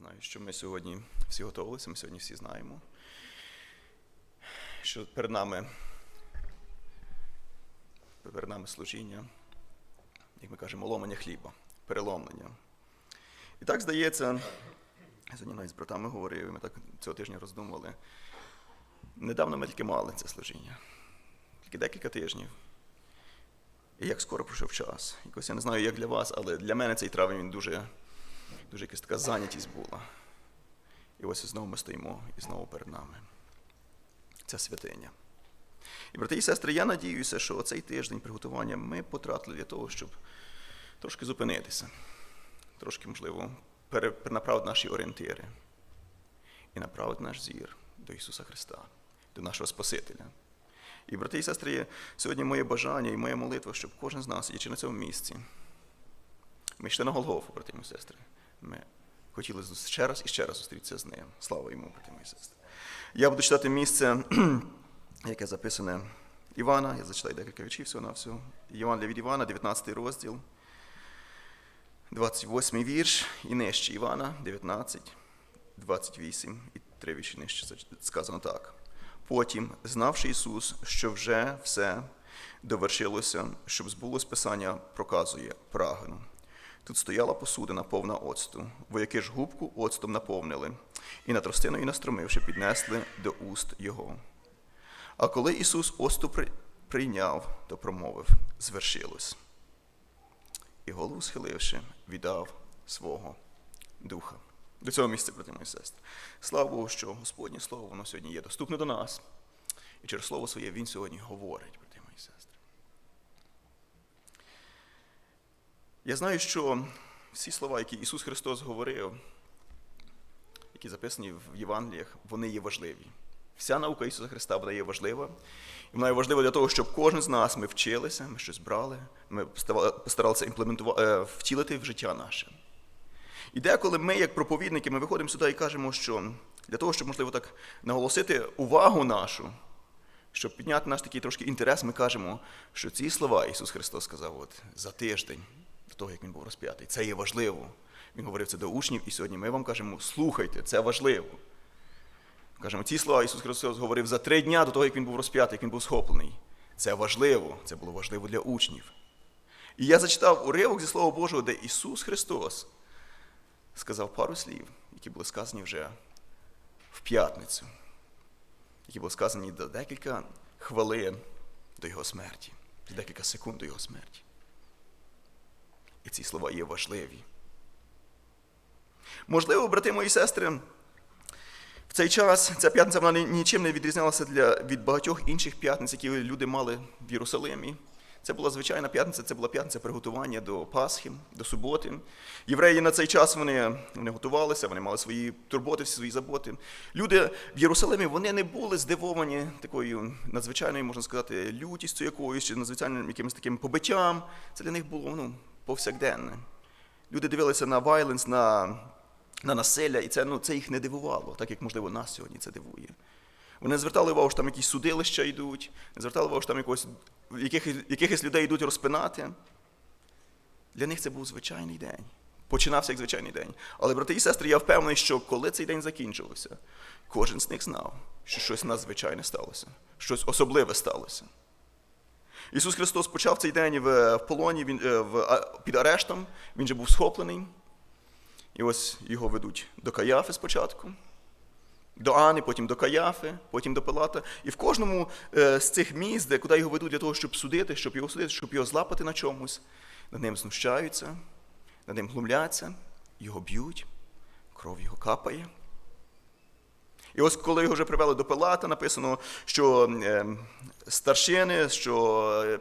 знаю, що ми сьогодні всі готувалися, ми сьогодні всі знаємо, що перед нами, перед нами служіння, як ми кажемо, ломання хліба, переломлення. І так здається, сьогодні навіть з братами говорив, і ми так цього тижня роздумували. Недавно ми тільки мали це служіння, тільки декілька тижнів. І як скоро пройшов час. Якось я не знаю, як для вас, але для мене цей травень він дуже, дуже якась така зайнятість була. І ось знову ми стоїмо і знову перед нами. Це святиня. І, брати і сестри, я надіюся, що оцей тиждень приготування ми потратили для того, щоб трошки зупинитися, трошки, можливо, перенаправити наші орієнтири і направити наш зір до Ісуса Христа, до нашого Спасителя. І, брати і сестри, сьогодні моє бажання і моя молитва, щоб кожен з нас, сидячи на цьому місці, ми йшли на Голгофу, брати і сестри. Ми хотіли ще раз і ще раз зустрітися з ним. Слава йому, брати і сестри. Я буду читати місце, яке записане Івана. Я зачитаю декілька вічів всього на всього. Євангелія від Івана, 19 розділ, 28 вірш і нижче Івана, 19, 28 і три вірші нижче сказано так. Потім, знавши Ісус, що вже все довершилося, щоб збулось Писання, проказує прагну. Тут стояла посудина повна оцту, вояки ж губку оцтом наповнили, і на тростиною настромивши, піднесли до уст його. А коли Ісус оцту прийняв, то промовив звершилось. І голову схиливши, віддав свого духа. До цього місця, брати мої сестри. Слава Богу, що Господнє Слово воно сьогодні є доступне до нас. І через Слово своє Він сьогодні говорить, брати мої сестри. Я знаю, що всі слова, які Ісус Христос говорив, які записані в Євангеліях, вони є важливі. Вся наука Ісуса Христа вона є важлива. І вона є важлива для того, щоб кожен з нас ми вчилися, ми щось брали, ми постаралися імплементувати, втілити в життя наше. І деколи ми, як проповідники, ми виходимо сюди і кажемо, що для того, щоб, можливо, так наголосити увагу нашу, щоб підняти наш такий трошки інтерес, ми кажемо, що ці слова Ісус Христос сказав от, за тиждень до того, як Він був розп'ятий. Це є важливо. Він говорив це до учнів, і сьогодні ми вам кажемо, слухайте, це важливо. Кажемо, ці слова Ісус Христос говорив за три дня до того, як Він був розп'ятий, як Він був схоплений. Це важливо, це було важливо для учнів. І я зачитав уривок зі Слова Божого, де Ісус Христос сказав пару слів, які були сказані вже в п'ятницю, які були сказані до декілька хвилин до його смерті, декілька секунд до його смерті. І ці слова є важливі. Можливо, брати мої сестри, в цей час ця п'ятниця вона нічим не відрізнялася для, від багатьох інших п'ятниць, які люди мали в Єрусалимі. Це була звичайна п'ятниця, це була п'ятниця приготування до Пасхи, до суботи. Євреї на цей час вони вони готувалися, вони мали свої турботи, свої заботи. Люди в Єрусалимі вони не були здивовані такою надзвичайною, можна сказати, лютістю якоюсь, чи надзвичайним якимось таким побиттям. Це для них було ну, повсякденне. Люди дивилися на вайленс, на на насилля, і це ну, це їх не дивувало, так як, можливо, нас сьогодні це дивує. Вони звертали увагу, що там якісь судилища йдуть, не звертали увагу, що там якогось, яких, якихось людей йдуть розпинати. Для них це був звичайний день. Починався як звичайний день. Але, брати і сестри, я впевнений, що коли цей день закінчився, кожен з них знав, що щось надзвичайне сталося, щось особливе сталося. Ісус Христос почав цей день в полоні, він, е, в, під арештом, Він же був схоплений. І ось його ведуть до Каяфи спочатку до Ани, потім до Каяфи, потім до Пилата. І в кожному е, з цих місць, де куди його ведуть для того, щоб судити, щоб його судити, щоб його злапати на чомусь, над ним знущаються, над ним глумляться, його б'ють, кров його капає. І ось коли його вже привели до Пилата, написано, що е, старшини, що е,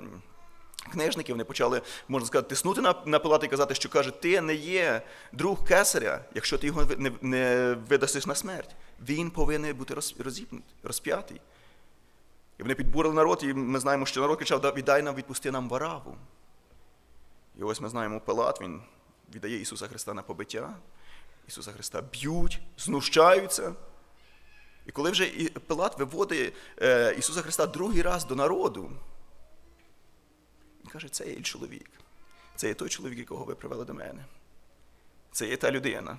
книжники вони почали, можна сказати, тиснути на на Пилата і казати, що каже, ти не є друг кесаря, якщо ти його не, не видасиш на смерть. Він повинен бути розіпнутий, розп'ятий. І вони підбурили народ, і ми знаємо, що народ кричав, віддай нам, відпусти нам вараву. І ось ми знаємо, Пилат, він віддає Ісуса Христа на побиття. Ісуса Христа б'ють, знущаються. І коли вже Пилат виводить е, Ісуса Христа другий раз до народу, він каже, це є чоловік. Це є той чоловік, якого ви привели до мене. Це є та людина.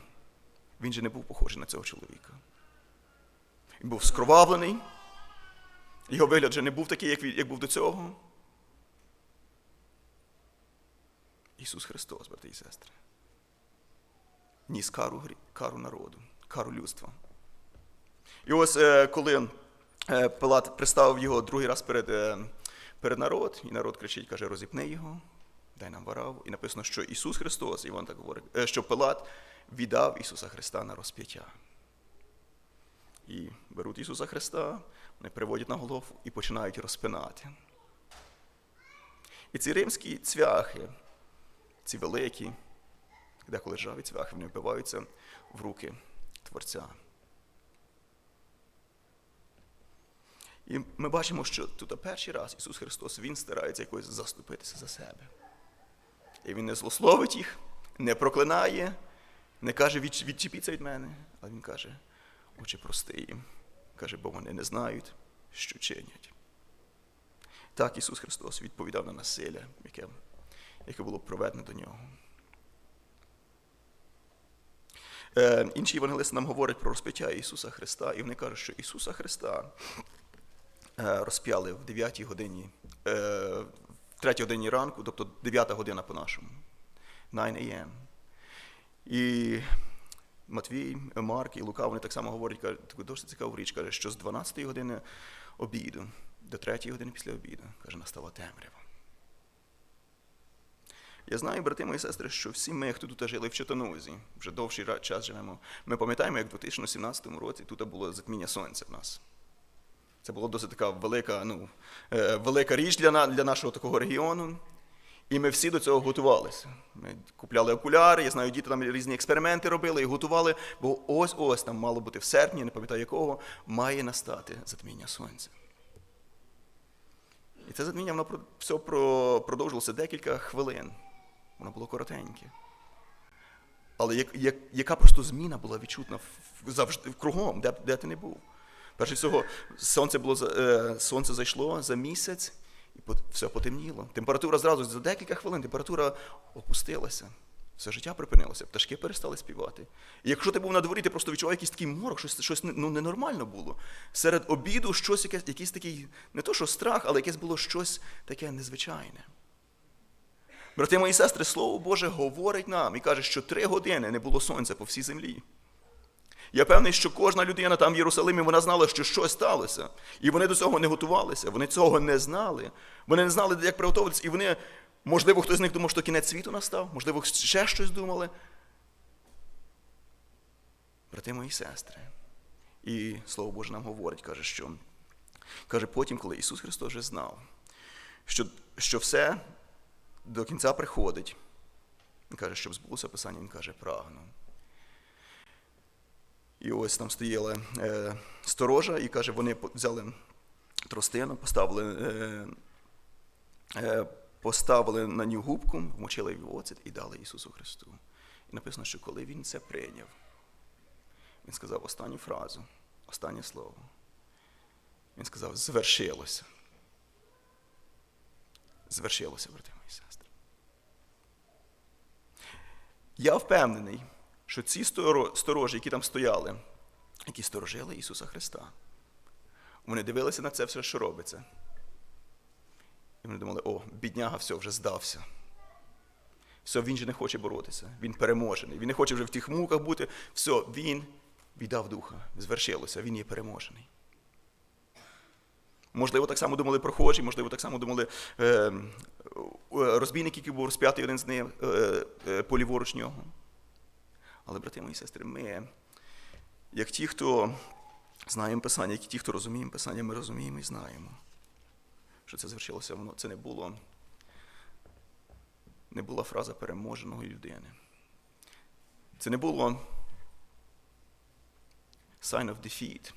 він же не був похожий на цього чоловіка. Він був скровавлений, його вигляд вже не був такий, як, як був до цього. Ісус Христос, брати і сестри. Ніс кару, кару народу, кару людства. І ось е, коли е, Пилат приставив його другий раз перед, е, перед народ, і народ кричить, каже, розіпни його, дай нам вараву. І написано, що Ісус Христос, Іван так говорить, що Пилат віддав Ісуса Христа на розп'яття. І беруть Ісуса Христа, вони приводять на голову і починають розпинати. І ці римські цвяхи, ці великі, деколи ржаві цвяхи, вони вбиваються в руки Творця. І ми бачимо, що тут перший раз Ісус Христос Він старається якось заступитися за себе. І Він не злословить їх, не проклинає, не каже відчепіться від мене, але Він каже, Отче, прости їм. Каже, бо вони не знають, що чинять. Так Ісус Христос відповідав на насилля, яке, яке було проведено до нього. Е, інші євангелисти нам говорять про розп'яття Ісуса Христа, і вони кажуть, що Ісуса Христа розп'яли в 9 годині, е, в 3 годині ранку, тобто 9 година по-нашому, 9 a.m. І Матвій, Марк і Лука, вони так само говорять, кажуть, таку досить цікаву річ, каже, що з 12 години обіду до 3 години після обіду, каже, настала темрява. Я знаю, брати мої сестри, що всі ми, хто тут жили в Чотанузі, вже довший час живемо, ми пам'ятаємо, як в 2017 році тут було затміння сонця в нас. Це була досить така велика, ну, е, велика річ для, для нашого такого регіону. І ми всі до цього готувалися. Ми купляли окуляри, я знаю, діти там різні експерименти робили і готували, бо ось-ось там мало бути в серпні, не пам'ятаю якого, має настати затміння сонця. І це затміння воно все про- продовжилося декілька хвилин. Воно було коротеньке. Але як, як, яка просто зміна була відчутна завжди кругом, де, де ти не був. Перше всього, сонце, було, е, сонце зайшло за місяць, і все потемніло. Температура зразу за декілька хвилин температура опустилася. Все життя припинилося, пташки перестали співати. І якщо ти був на дворі, ти просто відчував якийсь такий морок, щось, щось ну, ненормально було. Серед обіду щось, якесь, якийсь такий, не то що страх, але якесь було щось таке незвичайне. Брати мої сестри, Слово Боже говорить нам і каже, що три години не було сонця по всій землі. Я певний, що кожна людина там в Єрусалимі вона знала, що щось сталося. І вони до цього не готувалися, вони цього не знали. Вони не знали, як приготуватися, і вони, можливо, хтось з них думав, що кінець світу настав, можливо, ще щось думали. Брати мої сестри. І Слово Боже нам говорить, каже, що каже, потім, коли Ісус Христос вже знав, що, що все до кінця приходить. Він каже, щоб збулося Писання, він каже, прагну. І ось там стояла е, сторожа, і каже, вони взяли тростину, поставили, е, е, поставили на нього губку, вмочили в оцет і дали Ісусу Христу. І написано, що коли він це прийняв, він сказав останню фразу, останнє слово. Він сказав, звершилося. Звершилося, брати мої сестри. Я впевнений, що ці сторожі, які там стояли, які сторожили Ісуса Христа, вони дивилися на це все, що робиться. І вони думали, о, бідняга, все, вже здався. Все, він же не хоче боротися, він переможений. Він не хоче вже в тих муках бути. Все, він віддав духа, звершилося, він є переможений. Можливо, так само думали прохожі, можливо, так само думали е, е, розбійник, який був розп'ятий один з ним е, е, поліворуч нього. Але, брати мої сестри, ми, як ті, хто знаємо Писання, як ті, хто розуміємо Писання, ми розуміємо і знаємо, що це звершилося, воно це не було, не була фраза переможеної людини. Це не було sign of defeat.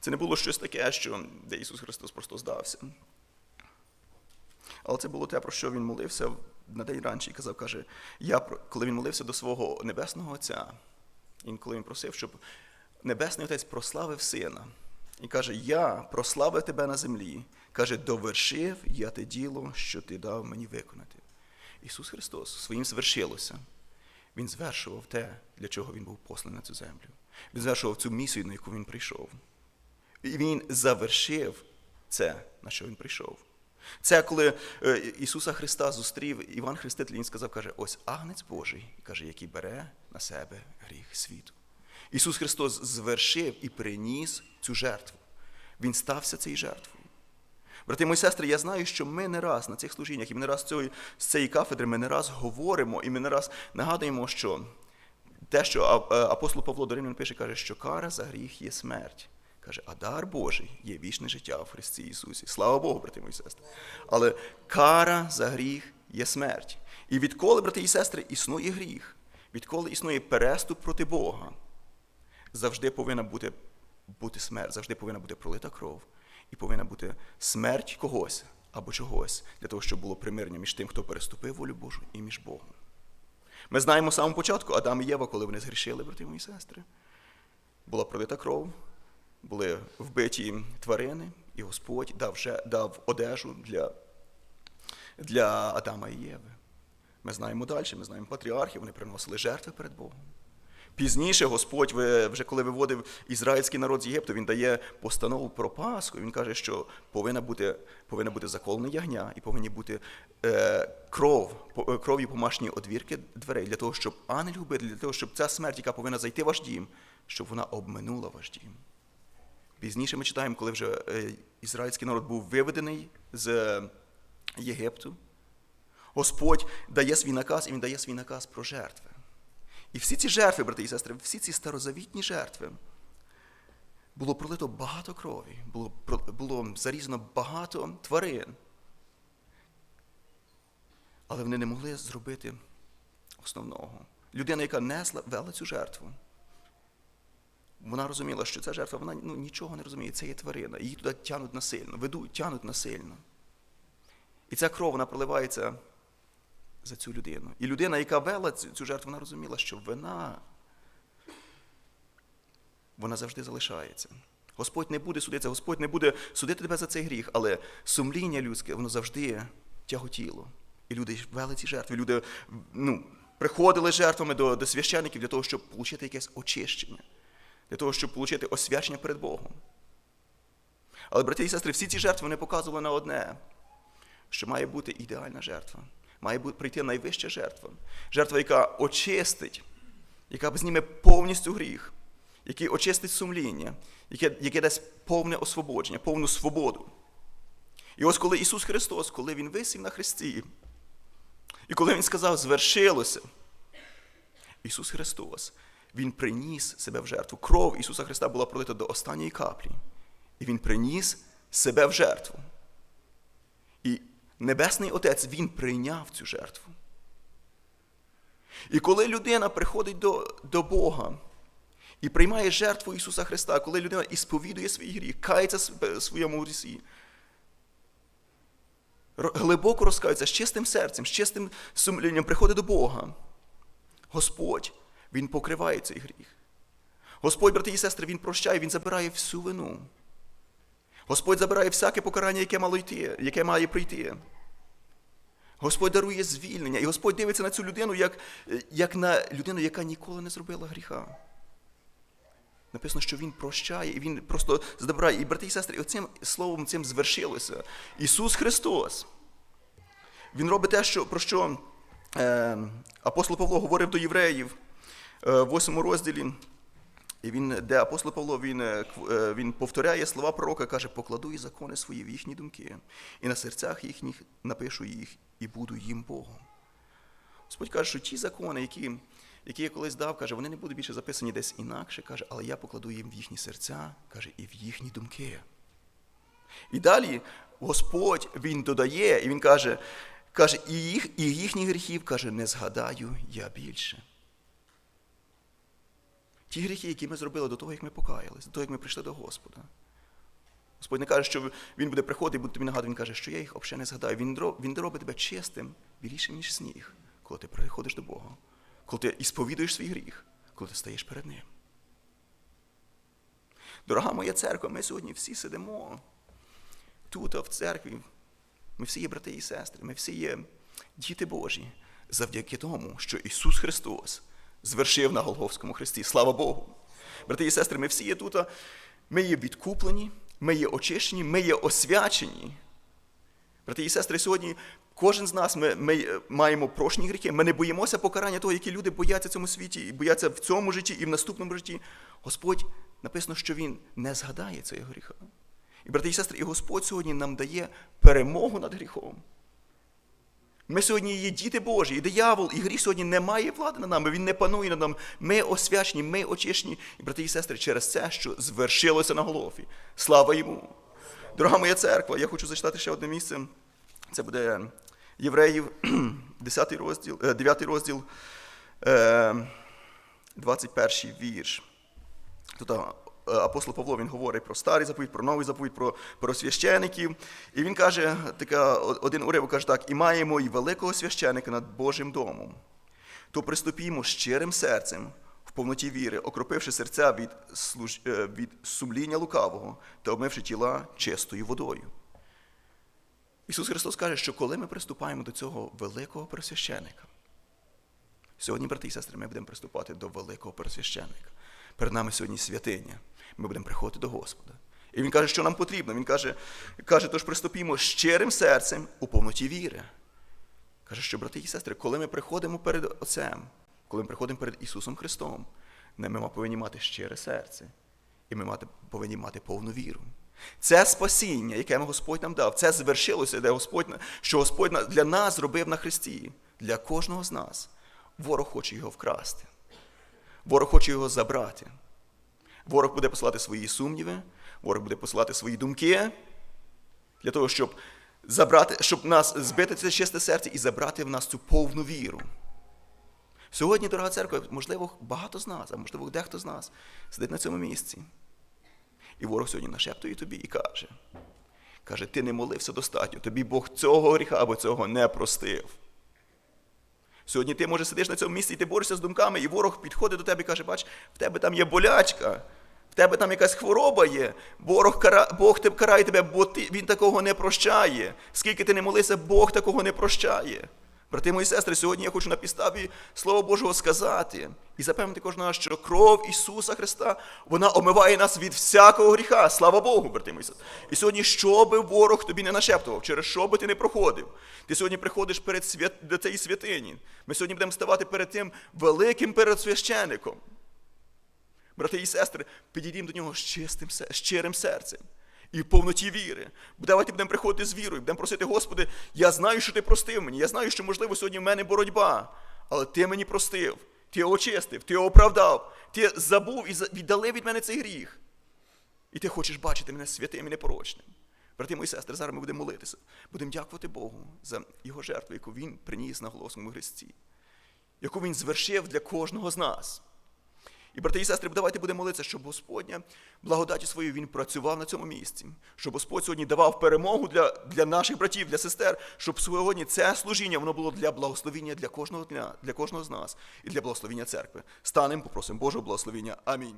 Це не було щось таке, що, де Ісус Христос просто здався. Але це було те, про що він молився на день раніше і казав, каже, я, коли він молився до свого небесного Отця, і коли він просив, щоб Небесний Отець прославив Сина. І каже, я прославив тебе на землі. Каже, довершив я те діло, що ти дав мені виконати. Ісус Христос своїм звершилося. Він звершував те, для чого він був посланий на цю землю. Він звершував цю місію, на яку він прийшов. І він завершив це, на що він прийшов. Це коли е, Ісуса Христа зустрів Іван Хреститель, він сказав, каже, ось агнець Божий, каже, який бере на себе гріх світу. Ісус Христос звершив і приніс цю жертву. Він стався цією жертвою. Брати мої сестри, я знаю, що ми не раз на цих служіннях, і ми не раз цієї, з цієї кафедри, ми не раз говоримо, і ми не раз нагадуємо, що те, що е, апостол Павло до Римлян пише, каже, що кара за гріх є смерть. Каже, а дар Божий є вічне життя в Христі Ісусі. Слава Богу, брати мої сестри. Але кара за гріх є смерть. І відколи, брати і сестри, існує гріх, відколи існує переступ проти Бога, завжди повинна бути, бути смерть, завжди повинна бути пролита кров. І повинна бути смерть когось або чогось, для того, щоб було примирення між тим, хто переступив волю Божу, і між Богом. Ми знаємо з самого початку Адам і Єва, коли вони згрішили, брати мої сестри. Була пролита кров, були вбиті тварини, і Господь дав, же- дав одежу для, для Адама і Єви. Ми знаємо далі, ми знаємо патріархів, вони приносили жертви перед Богом. Пізніше Господь, вже коли виводив ізраїльський народ з Єгипту, він дає постанову про Пасху. Він каже, що повинна бути, повинна бути заколене ягня і повинні бути е, кров, е, кров'ю помашні одвірки дверей, для того, щоб ангел любитель, для того, щоб ця смерть, яка повинна зайти в ваш дім, щоб вона обминула ваш дім. Пізніше ми читаємо, коли вже е, ізраїльський народ був виведений з е, Єгипту. Господь дає свій наказ, і він дає свій наказ про жертви. І всі ці жертви, брати і сестри, всі ці старозавітні жертви, було пролито багато крові, було, було зарізано багато тварин. Але вони не могли зробити основного. Людина, яка несла, вела цю жертву, вона розуміла, що ця жертва, вона ну, нічого не розуміє, це є тварина. Її туди тянуть насильно, ведуть, тянуть насильно. І ця кров вона проливається за цю людину. І людина, яка вела цю, цю жертву, вона розуміла, що вина вона завжди залишається. Господь не буде судитися, Господь не буде судити тебе за цей гріх, але сумління людське, воно завжди тяготіло. І люди вели ці жертви. Люди ну, приходили жертвами до, до священників для того, щоб отримати якесь очищення, для того, щоб отримати освячення перед Богом. Але, брати і сестри, всі ці жертви вони показували на одне, що має бути ідеальна жертва. Має прийти найвища жертва. Жертва, яка очистить, яка зніме повністю гріх, який очистить сумління, яке, яке дасть повне освободження, повну свободу. І ось коли Ісус Христос, коли Він висів на хресті, і коли Він сказав, звершилося, Ісус Христос, Він приніс себе в жертву. Кров Ісуса Христа була пролита до останньої каплі. І Він приніс себе в жертву. І Небесний Отець Він прийняв цю жертву. І коли людина приходить до, до Бога і приймає жертву Ісуса Христа, коли людина ісповідує свій гріх, кається своєму грісі, глибоко розкаюється з чистим серцем, з чистим сумлінням, приходить до Бога. Господь, Він покриває цей гріх. Господь, брати і сестри, Він прощає, Він забирає всю вину. Господь забирає всяке покарання, яке мало йти, яке має прийти. Господь дарує звільнення, і Господь дивиться на цю людину як, як на людину, яка ніколи не зробила гріха. Написано, що Він прощає, і Він просто забирає. І брати і сестри, оцим словом цим звершилося. Ісус Христос. Він робить те, що, про що е, апостол Павло говорив до євреїв в 8 розділі. Він, де апостол Павло він, е, е, він повторяє слова пророка, каже, покладу і закони свої в їхні думки, і на серцях їхніх напишу їх, і буду їм Богом. Господь каже, що ті закони, які, які я колись дав, каже, вони не будуть більше записані десь інакше, каже, але я покладу їм в їхні серця, каже, і в їхні думки. І далі Господь Він додає, і Він каже, каже, і, їх, і їхніх гріхів, каже, не згадаю я більше. Ті гріхи, які ми зробили до того, як ми покаялись, до того, як ми прийшли до Господа. Господь не каже, що Він буде приходити і буде тобі нагадувати, Він каже, що я їх взагалі не згадаю. Він, він робить тебе чистим, білішим, ніж сніг, коли ти приходиш до Бога, коли ти ісповідуєш свій гріх, коли ти стаєш перед Ним. Дорога моя церква, ми сьогодні всі сидимо тут, в церкві. Ми всі є брати і сестри, ми всі є діти Божі. завдяки тому, що Ісус Христос звершив на Голгофському хресті. Слава Богу! Брати і сестри, ми всі є тут, ми є відкуплені, ми є очищені, ми є освячені. Брати і сестри, сьогодні кожен з нас ми, ми е, маємо прошні гріхи. Ми не боїмося покарання того, які люди бояться в цьому світі, і бояться в цьому житті і в наступному житті. Господь написано, що Він не згадає цього гріха. І, брати і сестри, і Господь сьогодні нам дає перемогу над гріхом. Ми сьогодні є діти Божі, і диявол, і гріх сьогодні не має влади над нами, він не панує над нами. Ми освячені, ми очищені. І, брати і сестри, через це, що звершилося на голові. Слава йому! Дорога моя церква, я хочу зачитати ще одне місце. Це буде Євреїв, 10 розділ, е, 9 розділ, е, 21 вірш. Тут е, апостол Павло він говорить про старий заповідь, про новий заповідь, про, про священиків. І він каже, така, один уривок каже так: і маємо і великого священика над Божим домом. То приступімо щирим серцем в повноті віри, окропивши серця від, служ... е, від сумління лукавого та обмивши тіла чистою водою. Ісус Христос каже, що коли ми приступаємо до цього великого пересвященика, сьогодні, брати і сестри, ми будемо приступати до великого пересвященика. Перед нами сьогодні святиня. Ми будемо приходити до Господа. І Він каже, що нам потрібно. Він каже, каже тож приступімо щирим серцем у повноті віри. Каже, що, брати і сестри, коли ми приходимо перед Отцем, коли ми приходимо перед Ісусом Христом, ми повинні мати щире серце, і ми повинні мати повну віру. Це спасіння, яке Господь нам дав, це звершилося, де Господь, що Господь для нас зробив на Христі, для кожного з нас. Ворог хоче його вкрасти. Ворог хоче його забрати. Ворог буде посилати свої сумніви, ворог буде посилати свої думки для того, щоб забрати, щоб нас збити це чисте серце і забрати в нас цю повну віру. Сьогодні, дорога церква, можливо, багато з нас, а можливо, дехто з нас сидить на цьому місці. І ворог сьогодні нашептує тобі і каже: каже, ти не молився достатньо, тобі Бог цього гріха або цього не простив. Сьогодні ти, може, сидиш на цьому місці і ти борешся з думками, і ворог підходить до тебе і каже, бач, в тебе там є болячка, в тебе там якась хвороба є. Ворог кара... Бог карає тебе, бо ти... він такого не прощає. Скільки ти не молився, Бог такого не прощає. Брати мої сестри, сьогодні я хочу на підставі Слова Божого сказати і запевнити кожного, що кров Ісуса Христа вона омиває нас від всякого гріха. Слава Богу, брати мої сестри. І сьогодні, що би ворог тобі не нашептував, через що би ти не проходив, ти сьогодні приходиш перед свят... до цієї святині. Ми сьогодні будемо ставати перед тим великим передсвящеником. Брати і сестри, підійдімо до нього з чистим, з щирим серцем і в повноті віри. Давайте будемо приходити з вірою, будемо просити, Господи, я знаю, що ти простив мені. Я знаю, що, можливо, сьогодні в мене боротьба, але ти мені простив, ти очистив, ти оправдав, ти забув і віддалив від мене цей гріх. І ти хочеш бачити мене святим і непорочним. Брати мої сестри, зараз ми будемо молитися. Будемо дякувати Богу за його жертву, яку він приніс на Голосному Христі, яку він звершив для кожного з нас. І, брати і сестри, давайте будемо молитися, щоб Господня благодаті своєю Він працював на цьому місці, щоб Господь сьогодні давав перемогу для, для наших братів, для сестер, щоб сьогодні це служіння воно було для благословіння для кожного дня, для кожного з нас і для благословіння церкви. Станемо, попросимо Божого благословіння. Амінь.